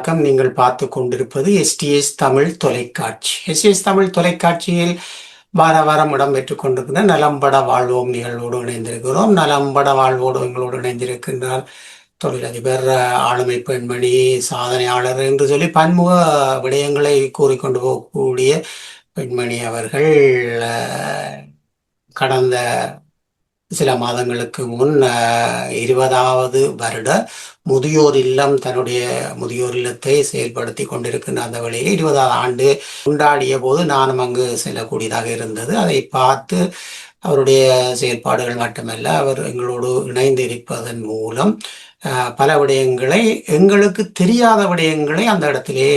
வணக்கம். நீங்கள் பார்த்து கொண்டிருப்பது எஸ்டிஎஸ் தமிழ் தொலைக்காட்சி. எஸ்டிஎஸ் தமிழ் தொலைக்காட்சியில் வார வாரம் இடம்பெற்றுக் கொண்டிருக்கிற நலம்பட வாழ்வோம் நிகழ்வோடு இணைந்திருக்கிறோம். நலம்பட வாழ்வோடு எங்களோடு இணைந்திருக்கின்றார் தொழிலதிபர் ஆளுமை பெண்மணி சாதனையாளர் என்று சொல்லி பன்முக விடயங்களை கூறிக்கொண்டு போகக்கூடிய பெண்மணி அவர்கள் கடந்த சில மாதங்களுக்கு முன் இருபதாவது வருட முதியோர் இல்லம் தன்னுடைய முதியோர் இல்லத்தை செயல்படுத்தி கொண்டிருக்கின்ற அந்த வேளையில் இருபதாவது ஆண்டு கொண்டாடிய போது நானும் அங்கு செல்லக்கூடியதாக இருந்தது. அதை பார்த்து அவருடைய செயல்பாடுகள் மட்டுமல்ல அவர் எங்களோடு இணைந்து இருப்பதன் மூலம் பல விடயங்களை எங்களுக்கு தெரியாத விடயங்களை அந்த இடத்திலே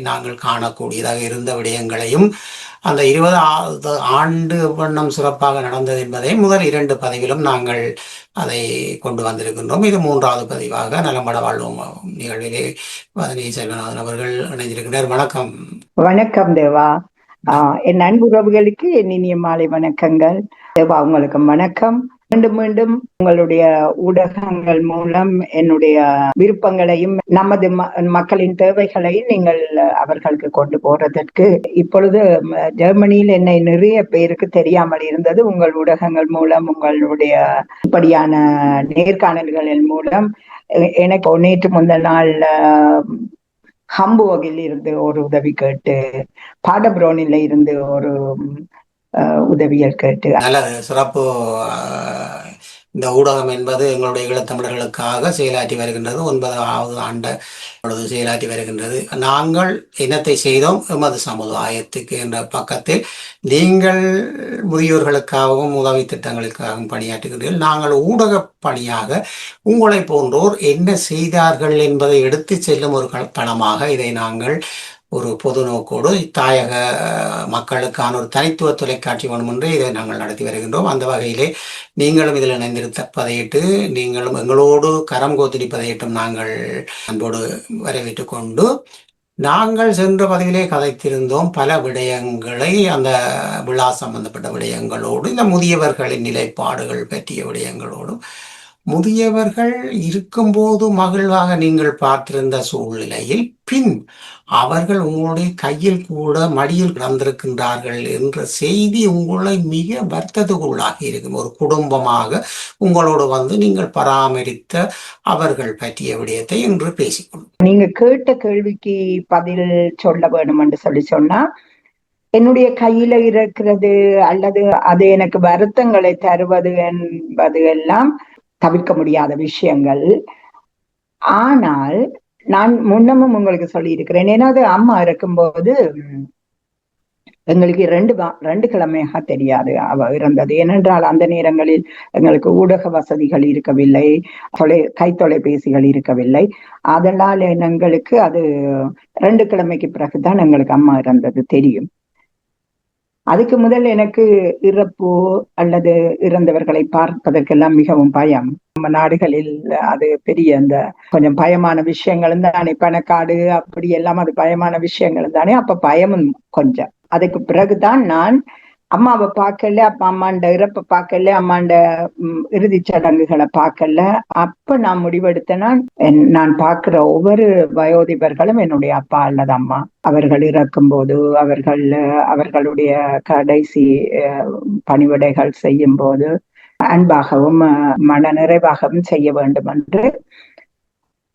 நாங்கள் காணக்கூடியதாக இருந்த விடயங்களையும் அந்த இருபதாவது ஆண்டு வண்ணம் சிறப்பாக நடந்தது என்பதை முதல் இரண்டு பதிவிலும் நாங்கள் அதை கொண்டு வந்திருக்கின்றோம். இது மூன்றாவது பதிவாக நலம்பட வாழ்வோம் நிகழ்விலே வதனி செல்வநாதன் அவர்கள் இணைந்திருக்கிறார். வணக்கம். வணக்கம் தேவா. ஆஹ் என் அன்பு உறவுகளுக்கு என் இனிய மாலை வணக்கங்கள். தேவா உங்களுக்கு வணக்கம். மீண்டும் மீண்டும் உங்களுடைய ஊடகங்கள் மூலம் என்னுடைய விருப்பங்களையும் நமது ம- மக்களின் தேவைகளையும் நீங்கள் அவர்களுக்கு கொண்டு போறதற்கு இப்பொழுது ஜெர்மனியில் என்னை நிறைய பேருக்கு தெரியாமல் இருந்தது. உங்கள் ஊடகங்கள் மூலம் உங்களுடைய இப்படியான நேர்காணல்களின் மூலம் எனக்கு நேற்று முந்தல் நாள் ஹம்புவகில் இருந்து ஒரு உதவி கேட்டு பாடப்ரோனில் இருந்து ஒரு உதவிகள் கேட்டு நல்லது சிறப்பு இந்த ஊடகம் என்பது எங்களுடைய ஈழத்தமிழர்களுக்காக செயலாற்றி வருகின்றது. ஒன்பதாவது ஆண்டு பொழுது செயலாற்றி வருகின்றது. நாங்கள் இனத்தை செய்தோம். எமது சமுதாயத்துக்கு என்ற பக்கத்தில் நீங்கள் முதியோர்களுக்காகவும் உதவி திட்டங்களுக்காகவும் பணியாற்றுகிறீர்கள் நாங்கள் ஊடக பணியாக உங்களை போன்றோர் என்ன செய்தார்கள் என்பதை எடுத்து செல்லும் ஒரு கள- தளமாக இதை நாங்கள் ஒரு பொது நோக்கோடு தாயக மக்களுக்கான ஒரு தனித்துவ தொலைக்காட்சி வேணும் என்று இதை நாங்கள் நடத்தி வருகின்றோம். அந்த வகையிலே நீங்களும் இதில் இணைந்திருப்பதையிட்டு நீங்களும் எங்களோடு கரம் கோத்திருப்பதையிட்டும் நாங்கள் அன்போடு வரவேற்று கொண்டு நாங்கள் சென்ற பதவியிலே கதைத்திருந்தோம் பல விடயங்களை அந்த விழா சம்பந்தப்பட்ட விடயங்களோடு இந்த முதியவர்களின் நிலைப்பாடுகள் பற்றிய விடயங்களோடும் முதியவர்கள் இருக்கும்போது மகிழ்வாக நீங்கள் பார்த்திருந்த சூழ்நிலையில் பின் அவர்கள் உங்களுடைய கையில் கூட மடியில் கிடந்திருக்கின்றார்கள் என்ற செய்தி உங்களை மிக வருத்தத்துக்குள்ளாகி இருக்கும். ஒரு குடும்பமாக உங்களோடு வந்து நீங்கள் பராமரித்த அவர்கள் பற்றிய விடயத்தை இன்று பேசிக்கொள்ளும் நீங்க கேட்ட கேள்விக்கு பதில் சொல்ல வேணும் என்று சொல்லி சொன்னா என்னுடைய கையில இருக்கிறது அல்லது அது எனக்கு வருத்தங்களை தருவது என்பது எல்லாம் தவிர்க்க முடியாத விஷயங்கள். ஆனால் நான் முன்னமும் உங்களுக்கு சொல்லியிருக்கிறேன். ஏன்னா அது அம்மா இருக்கும்போது உம், எங்களுக்கு ரெண்டு ரெண்டு கிழமையாக தெரியாது. அவ இருந்தது ஏனென்றால் அந்த நேரங்களில் எங்களுக்கு ஊடக வசதிகள் இருக்கவில்லை. தொலை கை தொலைபேசிகள் இருக்கவில்லை. அதனால் எங்களுக்கு அது ரெண்டு கிழமைக்கு பிறகுதான் எங்களுக்கு அம்மா இருந்தது தெரியும். அதுக்கு முதல் எனக்கு இறப்பு அல்லது இறந்தவர்களை பார்ப்பதற்கெல்லாம் மிகவும் பயம். நம்ம நாடுகளில் அது பெரிய அந்த கொஞ்சம் பயமான விஷயங்களும் தானே. பணக்காடு அப்படி எல்லாம் அது பயமான விஷயங்களும் தானே. அப்ப பயமும் கொஞ்சம். அதுக்கு பிறகுதான் நான் அம்மாவை பார்க்கல அப்ப அம்மாண்ட இறப்பை பார்க்கல அம்மாண்ட இறுதி சடங்குகளை பார்க்கல. அப்ப நான் முடிவெடுத்தேன்னா நான் பார்க்கிற ஒவ்வொரு வயோதிபர்களும் என்னுடைய அப்பா அல்லது அம்மா அவர்கள் இறக்கும் போது அவர்கள் அவர்களுடைய கடைசி பணிவிடைகள் செய்யும் போது அன்பாகவும் மன நிறைவாகவும் செய்ய வேண்டும் என்று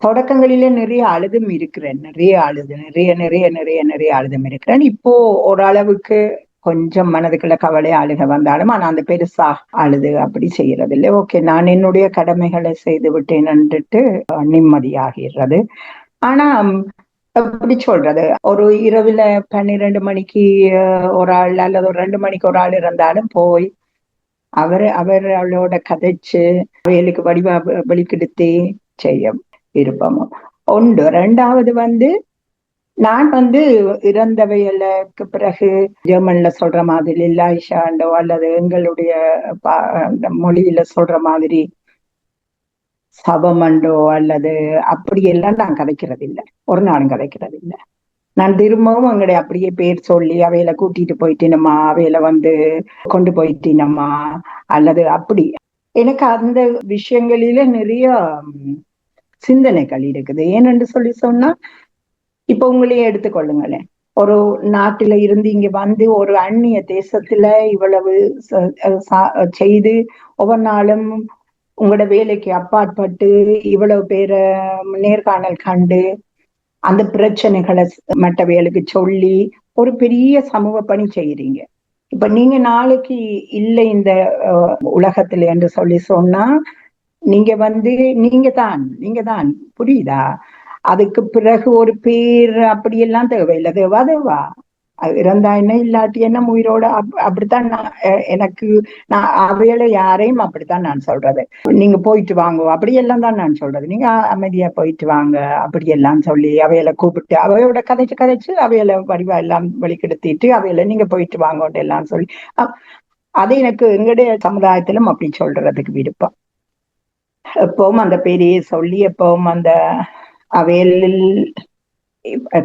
தொடக்கங்களிலே நிறைய அழுதும் இருக்கிறேன். நிறைய அழுது நிறைய நிறைய நிறைய நிறைய அழுதும் இருக்கிறேன். இப்போ ஓரளவுக்கு கொஞ்சம் மனதுக்குள்ள கவலை அழுக வந்தாலும் ஆனா அந்த பெருசா அழுது அப்படி செய்யறது இல்லை ஓகே நான் என்னுடைய கடமைகளை செய்து விட்டேன் என்றுட்டு நிம்மதியாகிறது ஆனா எப்படி சொல்றது? ஒரு இரவுல பன்னிரெண்டு மணிக்கு ஒரு ஆள் அல்லது ஒரு ரெண்டு மணிக்கு ஒரு ஆள் இருந்தாலும் போய் அவர் அவர்களோட கதைச்சு அவைகளுக்கு வடிவ வெளிக்கெடுத்து செய்யும் விருப்பமும் உண்டு ரெண்டாவது வந்து நான் வந்து இறந்தவையலுக்கு பிறகு ஜெர்மன்ல சொல்ற மாதிரி லாய்ஷாண்டோ அல்லது எங்களுடைய மொழியில சொல்ற மாதிரி சபமண்டோ அல்லது அப்படியெல்லாம் நான் கதைக்கிறது இல்லை ஒரு நாளும் கதைக்கிறது இல்லை நான் திரும்பவும் எங்களுடைய அப்படியே பேர் சொல்லி அவையில கூட்டிட்டு போயிட்டினம்மா அவையில வந்து கொண்டு போயிட்டினம்மா அல்லது அப்படி. எனக்கு அந்த விஷயங்களில நிறைய சிந்தனைகள் இருக்குது. ஏனென்று சொல்லி சொன்னா இப்ப உங்களையே எடுத்துக்கொள்ளுங்களேன். ஒரு நாட்டில இருந்து இங்க வந்து ஒரு அந்நிய தேசத்துல இவ்வளவு செய்து ஒவ்வொரு நாளும் உங்களோட வேலைக்கு அப்பாற்பட்டு இவ்வளவு பேரை நேர்காணல் கண்டு அந்த பிரச்சனைகளை மற்றவைகளுக்கு சொல்லி ஒரு பெரிய சமூக பணி செய்யறீங்க இப்ப நீங்க நாளைக்கு இல்லை இந்த உலகத்துல என்று சொல்லி சொன்னா நீங்க வந்து நீங்க தான் நீங்க தான். புரியுதா? அதுக்கு பிறகு ஒரு பேர் அப்படியெல்லாம் தேவையில்லை. தேவா தேவா. அது இறந்தா என்ன இல்லாட்டி என்ன உயிரோட? அப்- அப்படித்தான் நான் எனக்கு நான் அவையில யாரையும் அப்படித்தான் நான் சொல்றது. நீங்க போயிட்டு வாங்க அப்படியெல்லாம் தான் நான் சொல்றது. நீங்க அமைதியா போயிட்டு வாங்க அப்படியெல்லாம் சொல்லி அவையில கூப்பிட்டு அவையோட கதைச்சு கதைச்சு அவையில வடிவா எல்லாம் வெளிக்கெடுத்திட்டு அவையில நீங்க போயிட்டு வாங்க எல்லாம் சொல்லி அது எனக்கு எங்களுடைய சமுதாயத்திலும் அப்படி சொல்றதுக்கு விருப்பம். எப்பவும் அந்த பெரிய சொல்லி எப்பவும் அந்த அவையில்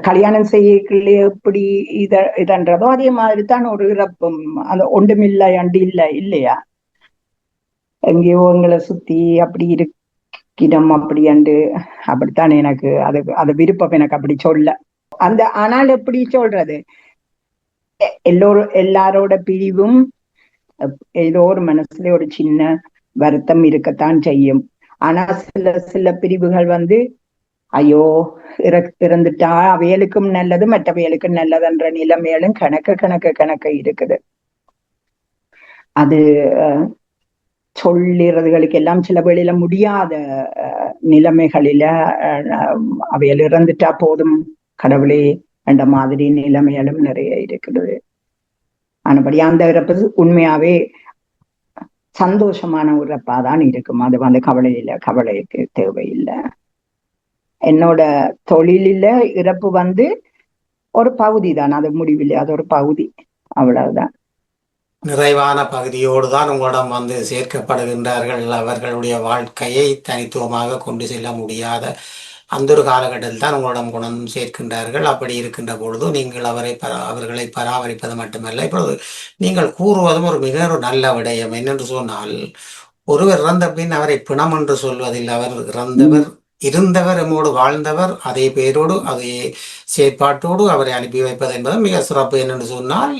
கல்யாணம் செய்யக்குள்ளே எப்படி இத இதன்றதோ அதே மாதிரி தான் ஒரு இறப்பும். அந்த ஒன்றுமில்லை அண்டு இல்லை இல்லையா? எங்கேயோ எங்களை சுத்தி அப்படி இருக்கிறோம் அப்படி அண்டு அப்படித்தான் எனக்கு அது அது விருப்பம் எனக்கு அப்படி சொல்ல. அந்த ஆனால் எப்படி சொல்றது? எல்லோரும் எல்லாரோட பிரிவும் ஏதோ ஒரு மனசுல ஒரு சின்ன வருத்தம் இருக்கத்தான் செய்யும். ஆனா சில சில பிரிவுகள் வந்து ஐயோ இறந்துட்டா அவையலுக்கும் நல்லது மற்றவைகளுக்கும் நல்லதுன்ற நிலைமையிலும் கணக்கு கணக்கு கணக்கு இருக்குது. அது அஹ், சொல்லிறதுகளுக்கு எல்லாம் சில வேளையில முடியாத அஹ், நிலைமைகளில அஹ், இறந்துட்டா போதும் கடவுளே என்ற மாதிரி நிலைமையிலும் நிறைய இருக்குது. ஆனபடி அந்த இறப்பு உண்மையாவே சந்தோஷமான ஒரு இறப்பா தான் இருக்கும். அது வந்து கவலையில கவலைக்கு தேவையில்லை. என்னோட தொழிலில இறப்பு வந்து ஒரு பகுதி தான். அது முடிவில்லை. அது ஒரு பகுதி. அவ்வளவுதான். நிறைவான பகுதியோடு தான் உங்களிடம் வந்து சேர்க்கப்படுகின்றார்கள். அவர்களுடைய வாழ்க்கையை தனித்துவமாக கொண்டு செல்ல முடியாத அந்த ஒரு காலகட்டத்தில் தான் உங்களிடம் குணம் சேர்க்கின்றார்கள். அப்படி இருக்கின்ற பொழுது நீங்கள் அவரை பரா- அவர்களை பராமரிப்பது மட்டுமல்ல இப்பொழுது நீங்கள் கூறுவதும் ஒரு மிக ஒரு நல்ல விடயம். என்னென்று சொன்னால் ஒருவர் இறந்த பின் அவரை பிணம் என்று சொல்வதில் அவர் இறந்தவர் இருந்தவர் எம்மோடு வாழ்ந்தவர் அதே பேரோடு அதே செயற்பாட்டோடு அவரை அனுப்பி வைப்பது என்பது மிக சிறப்பு என்னென்று சொன்னால்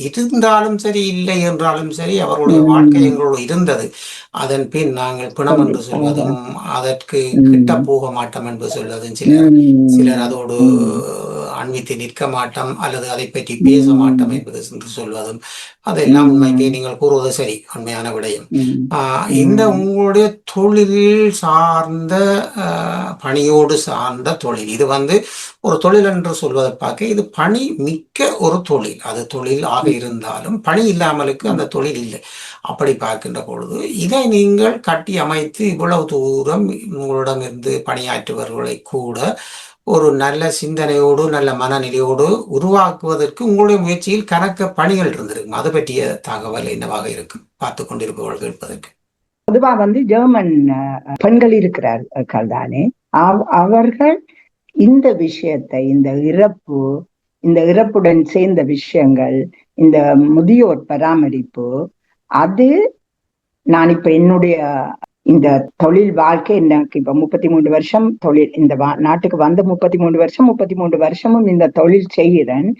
இருந்தாலும் சரி இல்லை என்றாலும் சரி அவருடைய வாழ்க்கை எங்களோடு இருந்தது. அதன் பின் நாங்கள் பிணம் என்று சொல்வதும் அதற்கு கிட்ட போக மாட்டோம் என்று சொல்வதும் சிலர். சிலர் அதோடு அண்மித்து நிற்க மாட்டோம் அல்லது அதை பற்றி பேச மாட்டோம் என்பது என்று சொல்வதும் அதெல்லாம் உண்மைக்கு நீங்கள் கூறுவது சரி உண்மையான விடயம். இந்த உங்களுடைய தொழில் சார்ந்த பணியோடு சார்ந்த தொழில். இது வந்து ஒரு தொழில் என்று சொல்வதை பார்க்க இது பணி மிக்க ஒரு தொழில். அது தொழில் ஆக இருந்தாலும் பணி இல்லாமலுக்கு அந்த தொழில் இல்லை. அப்படி பார்க்கின்ற பொழுது இதை நீங்கள் கட்டி அமைத்து இவ்வளவு தூரம் உங்களிடமிருந்து பணியாற்றுபவர்களை கூட ஒரு நல்ல சிந்தனையோடு நல்ல மனநிலையோடு உருவாக்குவதற்கு உங்களுடைய முயற்சியில் கணக்க பணிகள் இருந்திருக்கும். அது பற்றிய தகவல் என்னவாக இருக்கும்? பார்த்து கொண்டிருப்பவர்கள் கேட்பதற்கு பொதுவா வந்து ஜெர்மன் பெண்கள் இருக்கிறார்கள் தானே அவ- அவர்கள் இந்த விஷயத்தை இந்த இறப்பு இந்த இறப்புடன் சேர்ந்த விஷயங்கள் இந்த முதியோர் பராமரிப்பு அது நான் இப்ப என்னுடைய இந்த தொழில் வாழ்க்கை எனக்கு இப்ப முப்பத்தி மூணு வருஷம் தொழில் இந்த வா- நாட்டுக்கு வந்து முப்பத்தி மூணு வருஷம் முப்பத்தி மூணு வருஷமும் இந்த தொழில் செய்கிறேன்.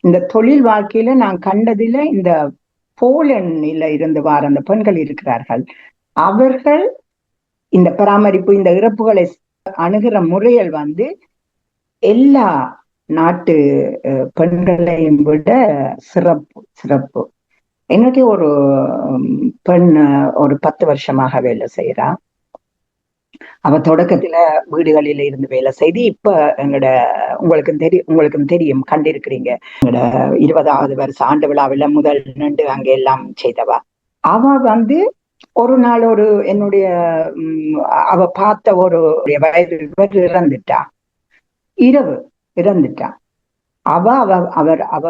இந்த தொழில் வாழ்க்கையில நான் கண்டதில இந்த போலன்ல இருந்து வார அந்த பெண்கள் இருக்கிறார்கள். அவர்கள் இந்த பராமரிப்பு இந்த இறப்புகளை அணுகிற முறைகள் வந்து எல்லா நாட்டு பெண்களையும் விட சிறப்பு சிறப்பு. என்னுடைய ஒரு உம், பெண் ஒரு பத்து வருஷமாக வேலை செய்யறா அவ தொடக்கத்துல வீடுகளில இருந்து வேலை செய்து இப்ப எங்களோட உங்களுக்கும் தெரியும் உங்களுக்கும் தெரியும் கண்டிருக்கிறீங்க. எங்களோட இருபதாவது வருஷம் ஆண்டு விழாவில முதல் நின்று அங்க எல்லாம் செய்தவா. அவ வந்து ஒரு நாள் ஒரு என்னுடைய உம், அவ பார்த்த ஒரு வயது இவர் இறந்துட்டா. இரவு இறந்துட்டா. அவ அவ அவர் அவ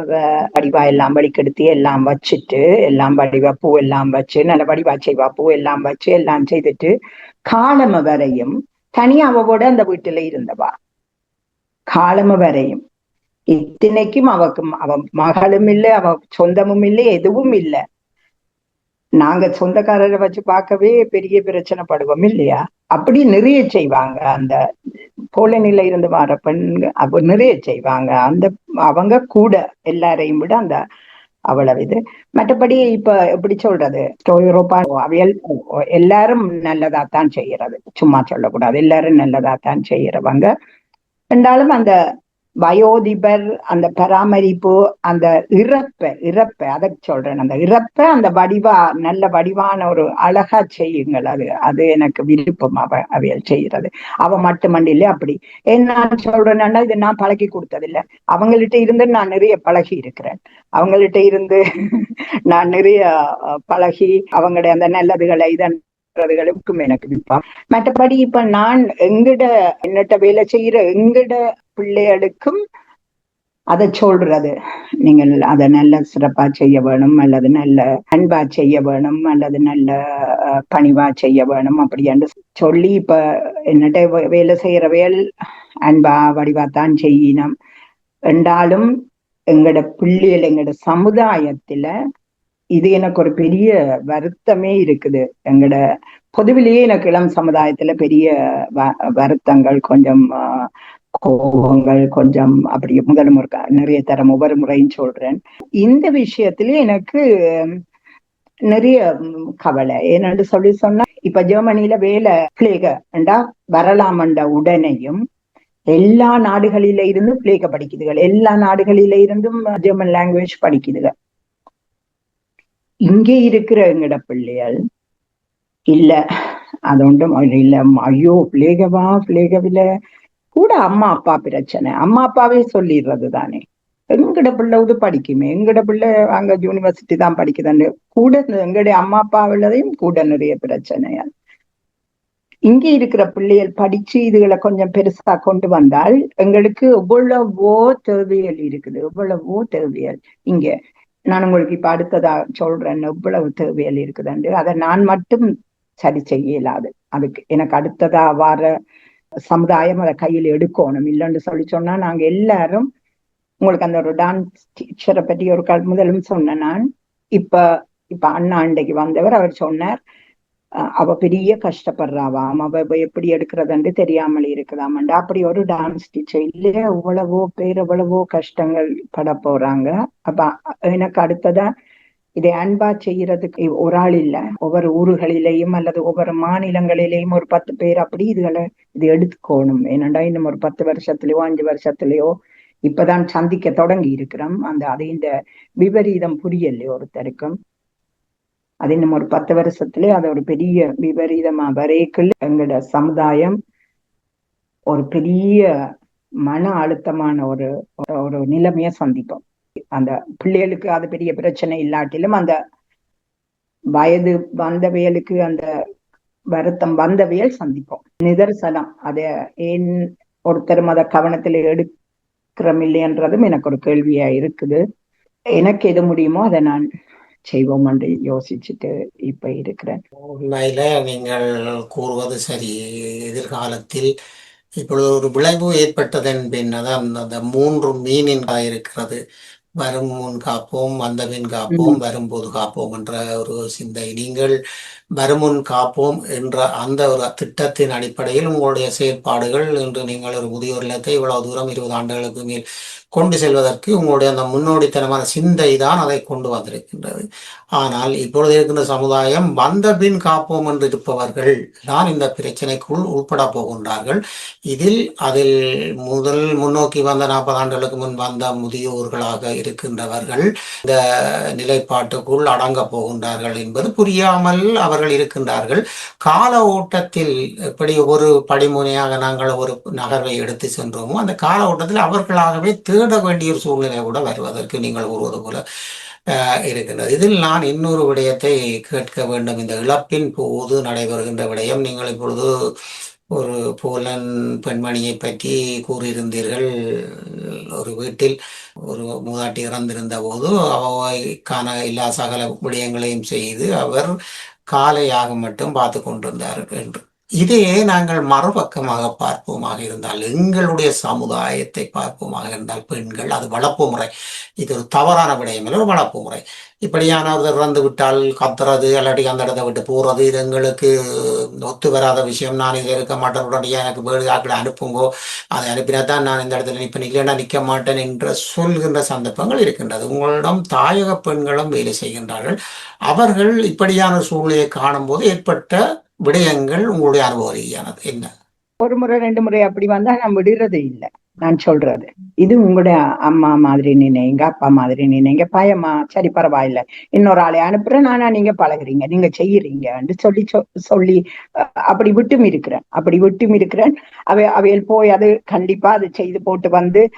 வடிவா எல்லாம் வடிக்கெடுத்து எல்லாம் வச்சுட்டு எல்லாம் வடிவா பூ எல்லாம் வச்சு நல்ல வடிவா செய்வா பூ எல்லாம் வச்சு எல்லாம் செய்துட்டு காலம வரையும் தனியா அவவோட அந்த வீட்டுல இருந்தவா. காலம வரையும். இத்தனைக்கும் அவக்கு அவ மகளும் இல்லை அவ சொந்தமும் இல்லை எதுவும் இல்லை. நாங்க சொந்தக்காரரை வச்சு பார்க்கவே பெரிய பிரச்சனை படுவோம் இல்லையா? அப்படி நிறைய செய்வாங்க. அந்த போலனில இருந்து வர பெண்கள் அவ நிறைய செய்வாங்க. அந்த அவங்க கூட எல்லாரையும் விட அந்த அவ்வளவு இது. மற்றபடி இப்ப எப்படி சொல்றது? யூரோப்பா அவியல் எல்லாரும் நல்லதா தான் செய்யறது. சும்மா சொல்லக்கூடாது. எல்லாரும் நல்லதா தான் செய்யறவங்க. என்றாலும் அந்த வயோதிபர் அந்த பராமரிப்பு அந்த இறப்ப இறப்ப அதை சொல்றேன். அந்த இறப்ப அந்த வடிவா நல்ல வடிவான ஒரு அழகா செய்யுங்கள். அது அது எனக்கு விருப்பம் அவ அவையல் செய்யறது அவ மட்டுமண்டில அப்படி. என்ன சொல்றேன்னா இது நான் பழகி கொடுத்ததில்ல. அவங்கள்ட்ட இருந்து நான் நிறைய பழகி இருக்கிறேன். அவங்கள்ட்ட இருந்து நான் நிறைய பழகி அவங்களுடைய அந்த நல்லதுகளை இதன் எனக்கு விருப்பம். மற்றபடி இப்ப நான் எங்கிட்ட என்னட்ட வேலை செய்யற எங்கிட்ட பிள்ளைகளுக்கும் அதை சொல்றது. நீங்கள் அதை நல்ல சிறப்பா செய்ய வேணும் அல்லது நல்ல அன்பா செய்ய வேணும் அல்லது நல்ல பணிவா செய்ய வேணும் அப்படி சொல்லி இப்ப என்னட்ட வேலை செய்யற வேல் அன்பா வடிவாத்தான் செய்யணும் என்றாலும் எங்கட பிள்ளைகள் எங்கட சமுதாயத்துல இது எனக்கு ஒரு பெரிய வருத்தமே இருக்குது. எங்கட பொதுவிலேயே எனக்கு இளம் சமுதாயத்துல பெரிய வருத்தங்கள் கொஞ்சம் கோபங்கள் கொஞ்சம் அப்படி முதல் முறை நிறைய தரம் ஒவ்வொரு முறையும் சொல்றேன். இந்த விஷயத்துல எனக்கு நிறைய கவலை. ஏன்னு சொல்லி சொன்னா இப்ப ஜெர்மனியில வேலை பிளேகண்டா வரலாமண்ட உடனேயும் எல்லா நாடுகளில இருந்தும் பிளேக படிக்குதுகள். எல்லா நாடுகளில இருந்தும் ஜெர்மன் லாங்குவேஜ் படிக்குதுகள். இங்கே இருக்கிற எங்கட பிள்ளைகள் இல்ல அது ஒன்றும் இல்ல ஐயோ பிளேகவா பிளேகவில கூட அம்மா அப்பா பிரச்சனை. அம்மா அப்பாவே சொல்லிடுறது தானே. எங்கட பிள்ளை இது படிக்குமே. எங்கட பிள்ளை அங்க யூனிவர்சிட்டி தான் படிக்குதுன்னு கூட எங்களுடைய அம்மா அப்பா உள்ளதையும் கூட நிறைய பிரச்சனையா இங்கே இருக்கிற பிள்ளைகள் படிச்சு இதுகளை கொஞ்சம் பெருசா கொண்டு வந்தால் எங்களுக்கு எவ்வளவோ தேவையல் இருக்குது. எவ்வளவோ தேவையல் இங்க நான் உங்களுக்கு இப்ப அடுத்ததா சொல்றேன். எவ்வளவு தேவையல் இருக்குதுண்டு அதை நான் மட்டும் சரி செய்ய இயலாது அதுக்கு எனக்கு அடுத்ததா வர சமுதாயம் அதை கையில் எடுக்கணும் இல்லைன்னு சொல்லி சொன்னா நாங்க எல்லாரும் உங்களுக்கு அந்த ஒரு டான்ஸ் டீச்சரை பற்றி ஒரு கல் முதலும் சொன்னேன் நான். இப்ப இப்ப அண்ணா அண்டைக்கு வந்தவர் அவர் சொன்னார் அவ பெரிய கஷ்டப்படுறாவாம் அவ எப்படி எடுக்கிறதுன்னு தெரியாமல் இருக்குதாமண்டா. அப்படி ஒரு டான்ஸ் டீச்சர் இல்ல எவ்வளவோ பேர் எவ்வளவோ கஷ்டங்கள் பட போறாங்க. அப்ப எனக்கு அடுத்ததான் இதை அன்பா செய்யறதுக்கு ஒரு ஆள் இல்ல. ஒவ்வொரு ஊர்களிலேயும் அல்லது ஒவ்வொரு மாநிலங்களிலேயும் ஒரு பத்து பேர் அப்படி இதுகளை இது எடுத்துக்கோணும். ஏனண்டா இன்னும் ஒரு பத்து வருஷத்துலயோ அஞ்சு வருஷத்துலயோ இப்பதான் சந்திக்க தொடங்கி இருக்கிறோம். அந்த அது இந்த விபரீதம் புரியலையோ ஒருத்தருக்கும். அது இன்னும் ஒரு பத்து வருஷத்துல அது ஒரு பெரிய விபரீதமா வரைக்குள் எங்களோட சமுதாயம் ஒரு பெரிய மன அழுத்தமான ஒரு ஒரு நிலைமைய சந்திப்போம். அந்த பிள்ளைகளுக்கு அது பெரிய பிரச்சனை இல்லாட்டிலும் அந்த வயது வந்தவையலுக்கு அந்த வருத்தம் வந்தவையல் சந்திப்போம். நிதர்சனம். அத ஏன் ஒருத்தரும் அதை கவனத்தில் எடுக்கிறோம் இல்லையன்றதும் எனக்கு ஒரு கேள்வியா இருக்குது. எனக்கு எது முடியுமோ அதை நான் செய்வோம் என்று யோசிச்சுட்டு இப்ப இருக்கிறேன். உண்மையில நீங்கள் கூறுவது சரி. எதிர்காலத்தில் இப்பொழுது ஒரு விளைவு ஏற்பட்டதன் பின் அதான் அந்த மூன்று மீனின் இருக்கிறது. வரும் முன் காப்போம் வந்த பின் காப்போம் வரும்போது காப்போம் என்ற ஒரு சிந்தை. நீங்கள் வருமுன் காப்போம் என்ற அந்த ஒரு திட்டத்தின் அடிப்படையில் உங்களுடைய செயற்பாடுகள் இன்று நீங்கள் ஒரு முதியோர் இல்லத்தை இவ்வளவு தூரம் இருபது ஆண்டுகளுக்கு மேல் கொண்டு செல்வதற்கு உங்களுடைய அந்த முன்னோடித்தனமான சிந்தை தான் அதை கொண்டு வந்திருக்கின்றது. ஆனால் இப்பொழுது இருக்கின்ற சமுதாயம் வந்த பின் காப்போம் என்று இருப்பவர்கள் தான் இந்த பிரச்சனைக்குள் உட்பட போகின்றார்கள். இதில் அதில் முதல் முன்னோக்கி வந்த நாற்பது ஆண்டுகளுக்கு முன் வந்த முதியோர்களாக இருக்கின்றவர்கள் இந்த நிலைப்பாட்டுக்குள் அடங்க போகின்றார்கள் என்பது புரியாமல் அவர் அவர்கள் இருக்கின்றார்கள். கால ஓட்டத்தில் எப்படி ஒரு படிமுனையாக நாங்கள் ஒரு நகர்வை எடுத்து சென்றோமோ அந்த கால ஓட்டத்தில் அவர்களாகவே தேட வேண்டிய ஒரு சூழ்நிலை கூட வருவதற்கு நீங்கள் கூறுவது போல இருக்கின்றது. இதில் நான் இன்னொரு விடயத்தை கேட்க வேண்டும். இந்த இழப்பின் போது நடைபெறுகின்ற விடயம் நீங்கள் இப்பொழுது ஒரு போலன் பெண்மணியை பற்றி கூறியிருந்தீர்கள். ஒரு வீட்டில் ஒரு மூதாட்டி இறந்திருந்த போது அவைக்கான எல்லா சகல விடயங்களையும் செய்து அவர் காலையாக மட்டும் பார்த்து கொண்டிருந்தார்கள் என்று. இதையே நாங்கள் மறுபக்கமாக பார்ப்போமாக இருந்தால் எங்களுடைய சமுதாயத்தை பார்ப்போமாக இருந்தால் பெண்கள் அது வளர்ப்பு முறை. இது ஒரு தவறான விடயம் இல்லை ஒரு வளர்ப்பு முறை. இப்படியான இறந்து விட்டால் கத்துறது இல்லாட்டி அந்த இடத்த விட்டு போறது இது எங்களுக்கு ஒத்து வராத விஷயம். நான் இதில் இருக்க மாட்டேன் உடனடியாக எனக்கு வேறு ஆக்களை அனுப்புங்கோ? அதை அனுப்பினா தான் நான் இந்த இடத்துல நிற்பேன். இல்லைன்னா நிற்க மாட்டேன் என்று சொல்கின்ற சந்தர்ப்பங்கள் இருக்கின்றது. உங்களிடம் தாயக பெண்களும் வேலை செய்கின்றார்கள். அவர்கள் இப்படியான சூழ்நிலையை காணும்போது ஏற்பட்ட விடயங்கள் உங்களுடைய அனுபவ ரீதியானது. என்ன? ஒரு முறை ரெண்டு முறை அப்படி வந்தா நான் விடுறது இல்லை. நான் சொல்றது. இது உங்களுடைய அம்மா மாதிரி நினைங்க அப்பா மாதிரி நினைங்க. பயமா? சரி பரவாயில்ல. இன்னொரு ஆளை அனுப்புறேன். நானா நீங்க பழகுறீங்க. நீங்க செய்யறீங்கன்னு சொல்லி சொ- சொல்லி அஹ், அப்படி விட்டும் இருக்கிறேன் அப்படி விட்டும் இருக்கிறேன் அவை அவையில் போய் அது கண்டிப்பா அது செய்து போட்டு வந்து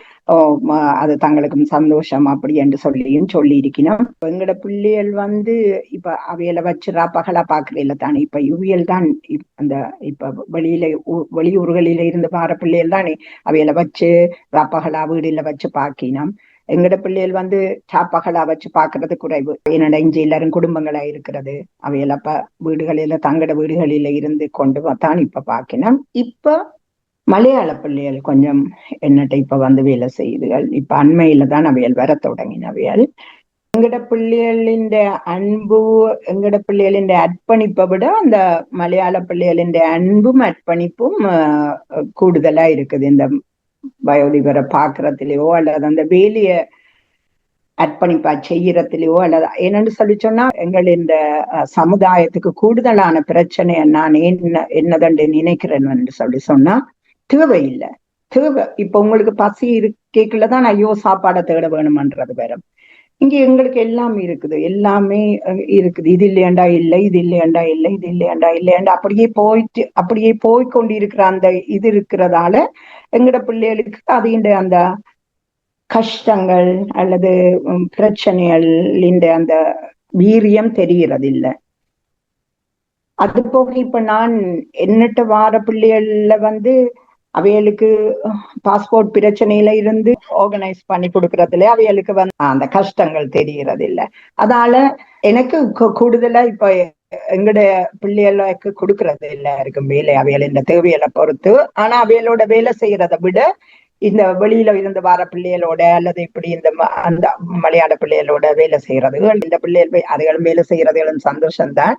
அது தங்களுக்கும் சந்தோஷம் அப்படி என்று சொல்லியும் சொல்லி இருக்கணும் எங்கட பிள்ளைகள் வந்து இப்ப அவையில வச்சு பகலா பாக்குறீல்ல தானே. இப்ப இவியல் தான் அந்த இப்ப வெளியில வெளியூர்களில இருந்து பாற பிள்ளைகள் தானே. அவையில வச்சு ராப்பகலா வீடுல வச்சு பாக்கினோம். எங்கட பிள்ளைகள் வந்து சாப்பகலா வச்சு பாக்குறது குறைவு. என்னோட இஞ்சி எல்லாரும் குடும்பங்களா இருக்கிறது. அவையில வீடுகளில தங்கட வீடுகளில இருந்து கொண்டு தான் இப்ப பாக்கினோம். இப்ப மலையாள பிள்ளைகள் கொஞ்சம் என்னட்ட இப்ப வந்து வேலை செய்யுதுகள் இப்ப அண்மையில தான் அவையல் வர தொடங்கினவையல் எங்கட பிள்ளைகளின் அன்பு எங்கட பிள்ளைகளின் அர்ப்பணிப்பை விட அந்த மலையாள பிள்ளைகளின் அன்பும் அர்ப்பணிப்பும் ஆஹ், கூடுதலா இருக்குது. இந்த வயோதிபரை பாக்குறதுலயோ அல்லது அந்த வேலைய அர்ப்பணிப்பா செய்யறதுலயோ அல்லது என்னன்னு சொல்லி சொன்னா எங்கள் இந்த சமுதாயத்துக்கு கூடுதலான பிரச்சனையை நான் என்ன என்னதண்டு நினைக்கிறேன் என்று சொல்லி சொன்னா தேவையில்லை. தேவை. இப்ப உங்களுக்கு பசி இருக்கேக்குள்ளதான் ஐயோ சாப்பாடை தேட வேணுமன்றது வேற. இங்க எங்களுக்கு எல்லாம் இருக்குது. எல்லாமே இருக்குது. இது இல்லையாண்டா இல்லை. இது இல்லையாண்டா இல்லை. இது இல்லையாண்டா இல்லையாண்டா. அப்படியே போயிட்டு அப்படியே போய் கொண்டிருக்கிற அந்த இது இருக்கிறதால எங்கட பிள்ளைகளுக்கு அதுண்ட அந்த கஷ்டங்கள் அல்லது பிரச்சனைகள் இந்த அந்த வீரியம் தெரிகிறதில்லை. அது போக இப்ப நான் என்னட்ட வார பிள்ளைகள்ல வந்து அவைகளுக்கு பாஸ்போர்ட் பிரச்சனையில இருந்து ஆர்கனைஸ் பண்ணி கொடுக்கறதுல அவைகளுக்கு வந்து அந்த கஷ்டங்கள் தெரிகிறது இல்ல அதால எனக்கு கூடுதலா இப்ப எங்களுடைய பிள்ளைகளுக்கு கொடுக்கறது இல்ல இருக்கும் வேலை அவைகள் இந்த தேவைகளை பொறுத்து. ஆனா அவைகளோட வேலை செய்யறதை விட இந்த வெளியில இருந்து வர பிள்ளைகளோட அல்லது இப்படி இந்த அந்த மலையாள பிள்ளைகளோட வேலை செய்யறது இந்த பிள்ளைகள் அதுகளும் வேலை செய்யறதுகளும் சந்தோஷம்தான்.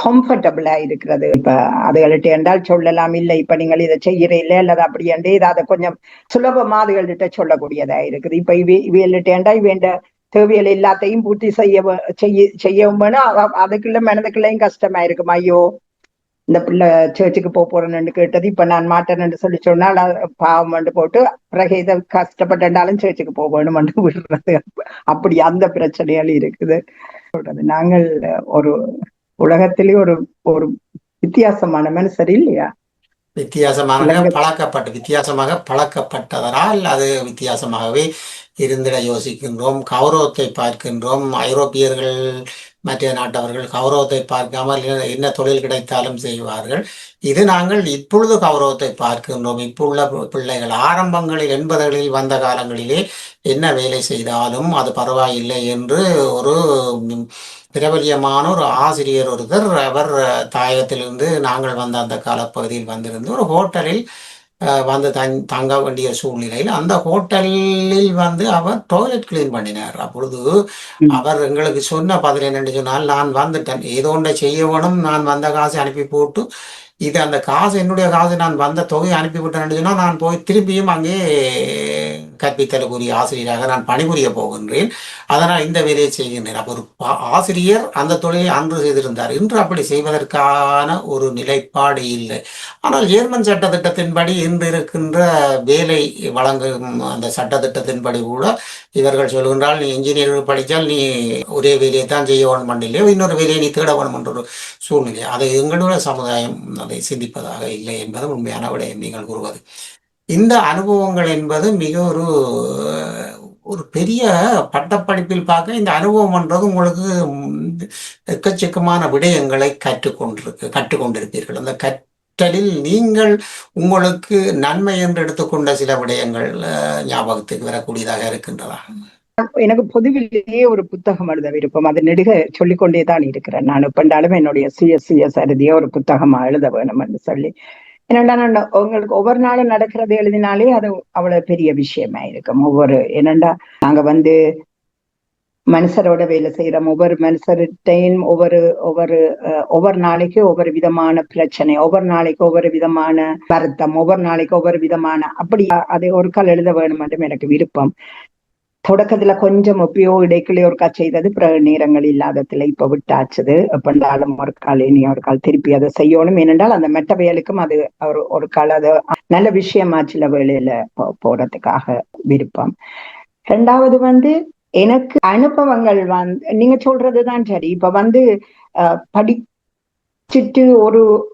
கம்ஃபர்டபுளா இருக்கிறது. இப்ப அதுகள்ட்ட என்றால் சொல்லலாம் இல்லை இப்ப நீங்கள் இதை செய்யறீல்ல அல்லது அப்படி என்று இதை அதை கொஞ்சம் சுலபமா அதுகள்கிட்ட சொல்லக்கூடியதா இருக்குது. இப்ப இவ இவைகள்ட்ட வேண்ட இவேண்ட எல்லாத்தையும் பூர்த்தி செய்ய செய்ய செய்யவும் வேணும். அதுக்குள்ள மனதுக்குள்ளேயும் கஷ்டமா இருக்கும். ஐயோ இந்த பிள்ளை சேர்ச்சுக்கு போக போறேன்னு கேட்டது இப்ப நான் மாட்டேன்னு சொல்லி சொன்னால் பாவம் பாவம் போட்டு பிறகு இதை கஷ்டப்பட்டாலும் சேர்ச்சுக்கு போக வேணும்னு விடுறது. அப்படி அந்த பிரச்சனைகள் இருக்குது. சொல்றது. நாங்கள் ஒரு உலகத்திலே ஒரு ஒரு வித்தியாசமான மனுஷர் இல்லையா? வித்தியாசமாக பழக்கப்பட்டு வித்தியாசமாக பழக்கப்பட்டதனால் அது வித்தியாசமாகவே இருந்திட யோசிக்கின்றோம். கௌரவத்தை பார்க்கின்றோம். ஐரோப்பியர்கள் மற்ற நாட்டவர்கள் கௌரவத்தை பார்க்காமல் என்ன- தொழில் கிடைத்தாலும் செய்வார்கள். இது நாங்கள் இப்பொழுது கௌரவத்தை பார்க்கின்றோம். இப்போள்ள பி- பிள்ளைகள் ஆரம்பங்களில் எண்பதுகளில் வந்த காலங்களிலே என்ன வேலை செய்தாலும் அது பரவாயில்லை என்று ஒரு பிரபல்யமான ஒரு ஆசிரியர் ஒருத்தர் அவர் தாயகத்திலிருந்து நாங்கள் வந்த அந்த காலப்பகுதியில் வந்திருந்து ஒரு ஹோட்டலில் அஹ், வந்து தங் தங்க வேண்டிய சூழ்நிலையில் அந்த ஹோட்டலில் வந்து அவர் டாய்லெட் கிளீன் பண்ணினார். அப்பொழுது. அவர் எங்களுக்கு சொன்ன பதில் என்னன்னு சொன்னால் நான் வந்துட்டேன். ஏதோ ஒன்றை செய்ய வேணும். நான் வந்த காசை அனுப்பி போட்டு இது அந்த காசு என்னுடைய காசு நான் வந்த தொகையை அனுப்பிவிட்டேன் சொன்னால் நான் போய் திரும்பியும் அங்கே கற்பித்தலுக்குரிய ஆசிரியராக நான் பணிபுரிய போகின்றேன். அதனால் இந்த வேலையை செய்கின்றேன். அப்போ ஒரு பா- ஆசிரியர் அந்த தொழிலை அன்று செய்திருந்தார். இன்று அப்படி செய்வதற்கான ஒரு நிலைப்பாடு இல்லை. ஆனால் ஜெர்மன் சட்டத்திட்டத்தின்படி இன்று இருக்கின்ற வேலை வழங்கும் அந்த சட்டத்திட்டத்தின்படி கூட இவர்கள் சொல்கின்றால் நீ இன்ஜினியர் படித்தால் நீ ஒரே வேலையை தான் செய்ய வேணும் இல்லையோ இன்னொரு வேலையை நீ தேட வேணும் என்ற ஒரு சூழ்நிலை. அதை எங்களுடைய சமுதாயம் அதை சிந்திப்பதாக இல்லை என்பது உண்மையான விடயம் நீங்கள் கூறுவது. இந்த அனுபவங்கள் என்பது மிக ஒரு ஒரு பெரிய பட்டப்படிப்பில் பார்க்க இந்த அனுபவம் என்றது உங்களுக்கு எக்கச்சக்கமான விடயங்களை கற்றுக்கொண்டிருக்கு கற்றுக்கொண்டிருப்பீர்கள். அந்த கற்றலில் நீங்கள் உங்களுக்கு நன்மை என்று எடுத்துக்கொண்ட சில விடயங்கள் ஞாபகத்துக்கு வரக்கூடியதாக இருக்கின்றதா? எனக்கு பொதுவிலேயே ஒரு புத்தகம் எழுத விருப்பம். அது நெடுக சொல்லிக்கொண்டே தான் இருக்கிறேன் நான். இப்பண்டாலும் என்னுடைய சுய சுய ஒரு புத்தகமா எழுத வேணும் என்று சொல்லி. என்னடா நான் உங்களுக்கு ஒவ்வொரு நாளும் நடக்கிறது எழுதினாலே அது அவ்வளவு பெரிய விஷயமா இருக்கும். ஒவ்வொரு என்னண்டா நாங்க வந்து மனுஷரோட வேலை செய்யறோம் ஒவ்வொரு மனுஷர்கிட்டையும் ஒவ்வொரு ஒவ்வொரு ஒவ்வொரு நாளைக்கு ஒவ்வொரு விதமான பிரச்சனை ஒவ்வொரு நாளைக்கு ஒவ்வொரு விதமான வருத்தம் ஒவ்வொரு நாளைக்கு ஒவ்வொரு விதமான அப்படி அதை ஒரு கால் எழுத வேணும் என்றும் எனக்கு விருப்பம். தொடக்கத்துல கொஞ்சம் எப்பயோ இடைக்கிலே ஒரு செய்தது பிறகு நேரங்கள் இல்லாததுல இப்ப விட்டாச்சுது. எப்பண்டாலும் ஒரு கால் இனி ஒரு கால் திருப்பி அதை செய்யணும். ஏனென்றால் அந்த மெட்ட வேலுக்கும் அது ஒரு ஒரு கால் அது நல்ல விஷயமா சில வேலையில போ- போறதுக்காக விருப்பம். ரெண்டாவது வந்து எனக்கு அனுபவங்கள் வந்து நீங்க சொல்றதுதான் சரி. இப்ப வந்து அஹ், படிச்சுட்டு ஒரு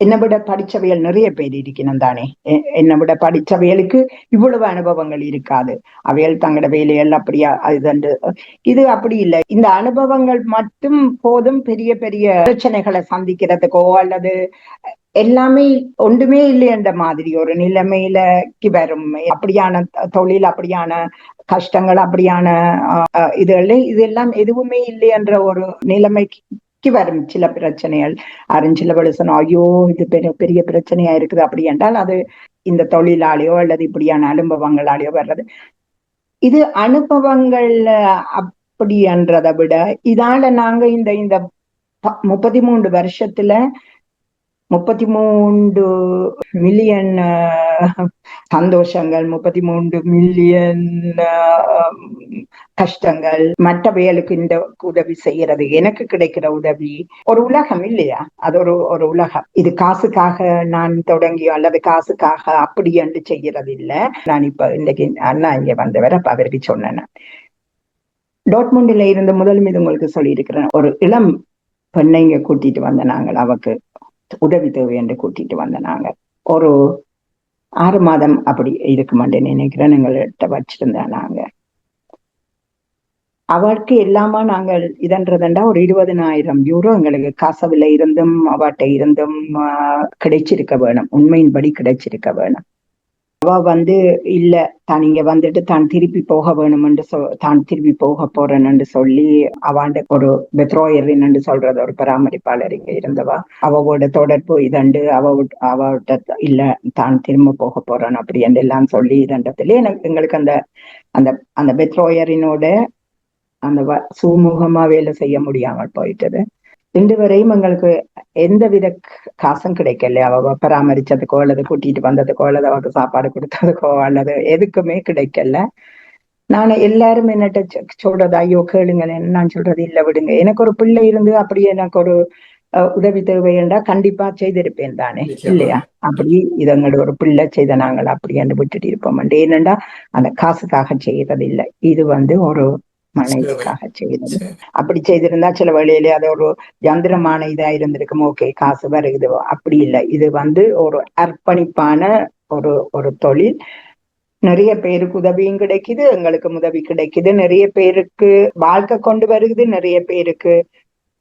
என்னை விட படிச்சவைகள் நிறைய பேர் இருக்கணும் தானே. என்னை விட படிச்சவைகளுக்கு இவ்வளவு அனுபவங்கள் இருக்காது. அவைகள் தங்களோட வேலைகள் அப்படியா அது இது அப்படி இல்லை. இந்த அனுபவங்கள் மட்டும் போதும் பெரிய பெரிய பிரச்சனைகளை சந்திக்கிறதுக்கோ அல்லது எல்லாமே ஒன்றுமே இல்லை என்ற மாதிரி ஒரு நிலைமையிலக்கு வரும். அப்படியான தொழில் அப்படியான கஷ்டங்கள் அப்படியான அஹ், இதுகள் இதெல்லாம் எதுவுமே இல்லை என்ற ஒரு நிலைமைக்கு வரும் சில பிரச்சனைகள். அறிஞ்சில சொன்னா ஐயோ இது பெரிய பெரிய பிரச்சனையா இருக்குது அப்படி என்றால் அது இந்த தொழிலாளியோ அல்லது இப்படியான அனுபவங்களாலேயோ வர்றது. இது அனுபவங்கள் அப்படின்றதை விட இதால நாங்க இந்த இந்த முப்பத்தி மூன்று வருஷத்துல முப்பத்தி மூன்று மில்லியன் சந்தோஷங்கள் முப்பத்தி மூன்று மில்லியன் கஷ்டங்கள் மற்றவைகளுக்கு இந்த உதவி செய்யறது எனக்கு கிடைக்கிற உதவி. ஒரு உலகம் இல்லையா? அது ஒரு ஒரு உலகம். இது காசுக்காக நான் தொடங்கி அல்லது காசுக்காக அப்படி என்று செய்யறது இல்ல நான் இப்ப இன்னைக்கு அண்ணா இங்க வந்தவர் அப்ப அவருக்கு சொன்னேன் டோட்முண்டில இருந்து முதல் மீது உங்களுக்கு சொல்லியிருக்கிறேன். ஒரு இளம் பெண்ணை இங்க கூட்டிட்டு வந்த நாங்கள் அவக்கு உதவி தேவை என்று கூட்டிட்டு வந்த நாங்க. ஒரு ஆறு மாதம் அப்படி இருக்குமான்னு நினைக்கிறேன். எங்கள்கிட்ட வச்சிருந்தேன் நாங்க. அவருக்கு எல்லாமா நாங்கள் இதன்றதுண்டா ஒரு இருபதனாயிரம் யூரோ எங்களுக்கு காசவில இருந்தும் அவட்ட இருந்தும் ஆஹ், கிடைச்சிருக்க வேணும். உண்மையின்படி கிடைச்சிருக்க வேணும். அவ வந்து இல்ல தான் இங்க வந்துட்டு தான் திருப்பி போக வேணும்னு சொ தான் திருப்பி போக போறேன்னு சொல்லி அவாண்ட ஒரு பெத்ரோயரின் சொல்றது ஒரு பராமரிப்பாளர் இங்க இருந்தவா. அவவோட தொடர்பு இதண்டு அவ அவட்ட இல்ல தான் திரும்ப போக போறேன் அப்படி என்று எல்லாம் சொல்லி இதண்டத்துல எனக்கு எங்களுக்கு அந்த அந்த அந்த பெத்ரோயரினோட அந்த சுமூகமா வேலை செய்ய முடியாமல் போயிட்டது. இன்று வரையும் எங்களுக்கு எந்தவித காசும் கிடைக்கல. அவ பராமரிச்சதுக்கோ அல்லது கூட்டிட்டு வந்ததுக்கோ அல்லது அவக்கு சாப்பாடு கொடுத்ததுக்கோ அல்லது எதுக்குமே கிடைக்கல. நான் எல்லாரும் என்னட்ட சொல்றது ஐயோ கேளுங்களேன் நான் சொல்றது இல்ல விடுங்க. எனக்கு ஒரு பிள்ளை இருந்து அப்படி எனக்கு ஒரு உதவி தேவைண்டா கண்டிப்பா செய்திருப்பேன் தானே. இல்லையா? அப்படி இது எங்களோட ஒரு பிள்ளை செய்த நாங்கள் அப்படி என்று விட்டுட்டு இருப்போம். ஏனென்றா அந்த காசுக்காக செய்யறது இல்லை இது வந்து ஒரு மனைவிக்காக சரி. அப்படி செய்திருந்தா சில வேளையிலே அது ஒரு யந்திரமான இதா இருந்திருக்கும். ஓகே காசு வருகுது. அப்படி இல்லை. இது வந்து ஒரு அர்ப்பணிப்பான ஒரு ஒரு தொழில். நிறைய பேருக்கு உதவியும் கிடைக்குது. எங்களுக்கு உதவி கிடைக்குது. நிறைய பேருக்கு வாழ்க்கை கொண்டு வருகுது. நிறைய பேருக்கு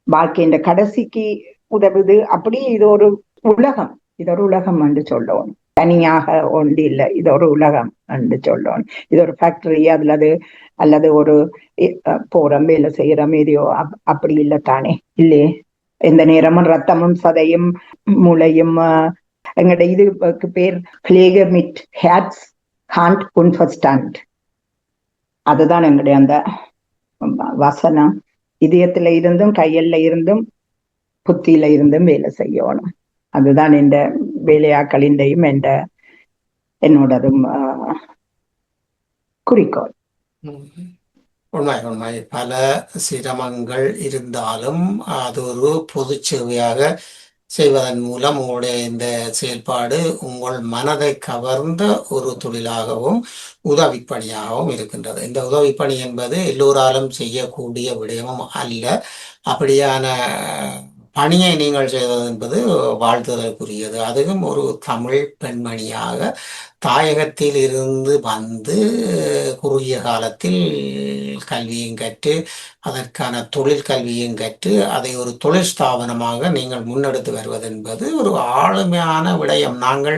வாழ்க்கையின் கடைசிக்கு உதவுது. அப்படி இது ஒரு உலகம். இது ஒரு உலகம் என்று சொல்லணும். தனியாக ஒன்று இல்லை. இது ஒரு உலகம் என்று சொல்லணும் இது ஒரு ஃபேக்டரி அதுல அது அல்லது ஒரு போறோம் வேலை செய்யறோம் எதையோ அப்படி இல்லை தானே? இல்லையே? எந்த நேரமும் ரத்தமும் சதையும் மூளையும் எங்கட இதுக்கு பேர் பிளேகமிட் ஹேட்ஸ் ஹாண்ட் உன்ஃபஸ்டாண்ட் அதுதான் எங்களுடைய அந்த வசனம். இதயத்துல இருந்தும் கையல்ல இருந்தும் புத்தியில இருந்தும் வேலை செய்யணும். அதுதான் இந்த வேலையாக்களின்றையும் என்ற என்னோடதும் குறிக்கோள். உண்மை உண்மை. பல சிரமங்கள் இருந்தாலும் அது ஒரு பொது சேவையாக செய்வதன் மூலம் உங்களுடைய இந்த செயல்பாடு உங்கள் மனதை கவர்ந்த ஒரு தொழிலாகவும் உதவிப்பணியாகவும் இருக்கின்றது. இந்த உதவிப்பணி என்பது எல்லோராலும் செய்யக்கூடிய விடயமும் அல்ல. அப்படியான பணியை நீங்கள் செய்தது என்பது வாழ்த்துதலுக்குரியது. அதுவும் ஒரு தமிழ் பெண்மணியாக தாயகத்தில் இருந்து வந்து குறுகிய காலத்தில் கல்வியும் கற்று அதற்கான தொழில் கல்வியும் கற்று அதை ஒரு தொழில் ஸ்தாபனமாக நீங்கள் முன்னெடுத்து வருவது என்பது ஒரு ஆளுமையான விடயம். நாங்கள்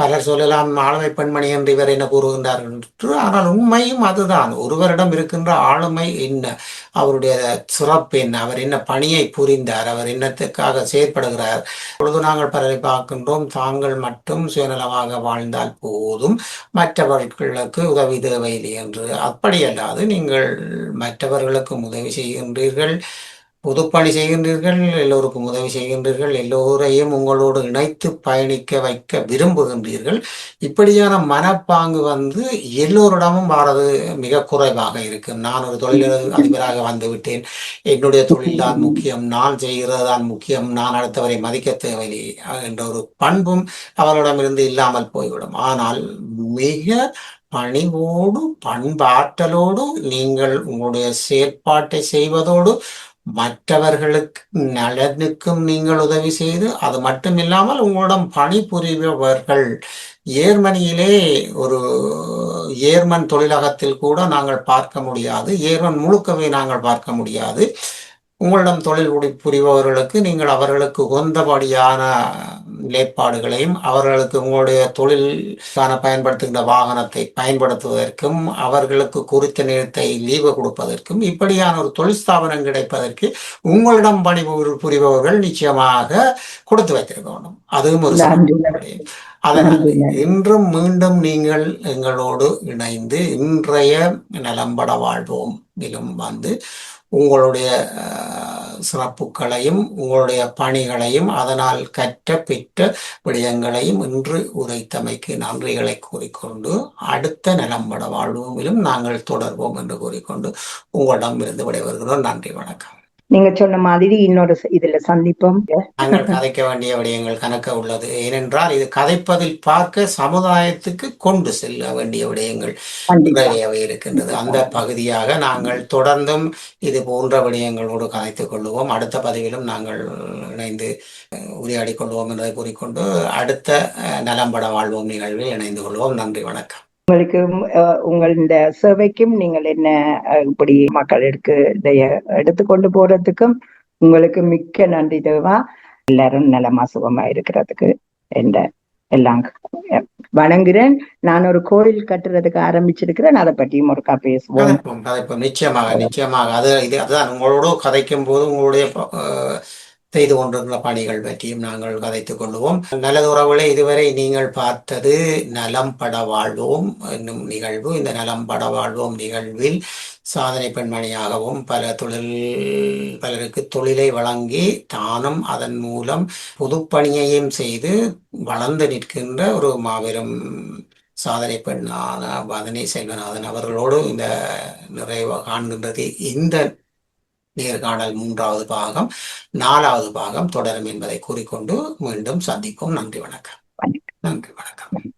பலர் சொல்லலாம் ஆளுமை பெண்மணி என்று இவர் என்ன கூறுகின்றார்கள் என்று ஆனால் உண்மையும் அதுதான். ஒருவரிடம் இருக்கின்ற ஆளுமை என்ன? அவருடைய சிறப்பு என்ன? அவர் என்ன பணியை புரிந்தார்? அவர் என்னத்துக்காக செயற்படுகிறார்? பொழுது நாங்கள் பலரை பார்க்கின்றோம் தாங்கள் மட்டும் சுயநலமாக வாழ்ந்தால் போதும். மற்றவர்களுக்கு உதவி தேவையில்லை என்று. அப்படியல்லாது நீங்கள் மற்றவர்களுக்கும் உதவி செய்கின்றீர்கள். புதுப்பணி செய்கின்றீர்கள். எல்லோருக்கும் உதவி செய்கின்றீர்கள். எல்லோரையும் உங்களோடு இணைத்து பயணிக்க வைக்க விரும்புகின்றீர்கள். இப்படியான மனப்பாங்கு வந்து எல்லோரிடமும் வாரது மிக குறைவாக இருக்கு. நான் ஒரு தொழில் அதிபராக வந்துவிட்டேன் என்னுடைய தொழில் தான் முக்கியம். நான் செய்கிறது தான் முக்கியம். நான் அடுத்தவரை மதிக்க தேவையில்லை என்ற ஒரு பண்பும் அவர்களிடமிருந்து இல்லாமல் போய்விடும். ஆனால் மிக பணிவோடு பண்பாற்றலோடு நீங்கள் உங்களுடைய செயற்பாட்டை செய்வதோடு மற்றவர்களுக்கு நலனுக்கும் நீங்கள் உதவி செய்து அது மட்டும் இல்லாமல் உங்களிடம் பணிபுரிபவர்கள். ஏர்மனியிலே ஒரு ஏர்மன் தொழிலகத்தில் கூட நாங்கள் பார்க்க முடியாது. ஏர்மன் முழுக்கவே நாங்கள் பார்க்க முடியாது. உங்களிடம் தொழில் புரி- புரிபவர்களுக்கு நீங்கள் அவர்களுக்கு உகந்தபடியான நிலைப்பாடுகளையும் அவர்களுக்கு உங்களுடைய தொழிலுக்கான பயன்படுத்துகின்ற வாகனத்தை பயன்படுத்துவதற்கும் அவர்களுக்கு குறித்த நேரத்தை லீவு கொடுப்பதற்கும் இப்படியான ஒரு தொழில் ஸ்தாபனம் கிடைப்பதற்கு உங்களிடம் பணி புரி- புரிபவர்கள் நிச்சயமாக கொடுத்து வைத்திருக்க வேண்டும் அதுவும் ஒரு. அதனால். இன்றும் மீண்டும் நீங்கள் எங்களோடு இணைந்து இன்றைய நலம்பட வாழ்வோம் இதிலும் வந்து உங்களுடைய சிறப்புகளையும் உங்களுடைய பணிகளையும் அதனால் கற்ற பெற்ற விடயங்களையும் இன்று உரைத்தமைக்கு நன்றிகளை கூறிக்கொண்டு அடுத்த நலம்பட வாழ்விலும் நாங்கள் தொடர்வோம் என்று கூறிக்கொண்டு உங்களிடம் இருந்து விடைபெறுகிறோம். நன்றி வணக்கம். நீங்க சொன்ன மாதிரி இன்னொரு இதுல சந்திப்போம். நாங்கள் கதைக்க வேண்டிய விடயங்கள் கணக்க உள்ளது. ஏனென்றால் இது கதைப்பதில் பார்க்க சமுதாயத்துக்கு கொண்டு செல்ல வேண்டிய விடயங்கள் நிறையவே இருக்கின்றது. அந்த பகுதியாக நாங்கள் தொடர்ந்தும் இது போன்ற விடயங்களோடு கதைத்துக் கொள்வோம் அடுத்த பதிவிலும் நாங்கள் இணைந்து அஹ், உரையாடிக் கொள்வோம் என்பதை கூறிக்கொண்டு அடுத்த நலம்பட வாழ்வோம் நிகழ்வில் இணைந்து கொள்வோம். நன்றி வணக்கம். உங்களுக்கு உங்கள் இந்த சேவைக்கும் நீங்கள் என்ன இப்படி மக்களுக்கு இதைய எடுத்துக்கொண்டு போறதுக்கும் உங்களுக்கு மிக்க நன்றி தேவா. எல்லாரும் நலமா சுகமா இருக்கிறதுக்கு என்ற எல்லாம் வணங்குறேன். நான் ஒரு கோயில் கட்டுறதுக்கு ஆரம்பிச்சிருக்கிறேன். அதை பற்றியும் ஒருக்கா பேசுவோம். கதைப்போம் நிச்சயமாக நிச்சயமாக. அது இது அதுதான். உங்களோட கதைக்கும் போது உங்களுடைய செய்து கொண்டிருந்த பணிகள் பற்றியும் நாங்கள் கதைத்துக் கொள்வோம் நல்லது உறவுகளை இதுவரை நீங்கள் பார்த்தது நலம் பட வாழ்வோம் என்னும் நிகழ்வு. இந்த நலம் பட வாழ்வோம் நிகழ்வில் சாதனை பெண்மணியாகவும் பல தொழில் பலருக்கு தொழிலை வழங்கி தானும் அதன் மூலம் பொதுப்பணியையும் செய்து வளர்ந்து நிற்கின்ற ஒரு மாபெரும் சாதனை பெண்ணான பதனி செல்வநாதன் அவர்களோடு இந்த நிறைவு காண்கின்றது. இந்த நேர்காணல் மூன்றாவது பாகம் நாலாவது பாகம் தொடரும் என்பதை கூறிக்கொண்டு மீண்டும் சந்திப்போம். நன்றி வணக்கம். வணக்கம். நன்றி வணக்கம்.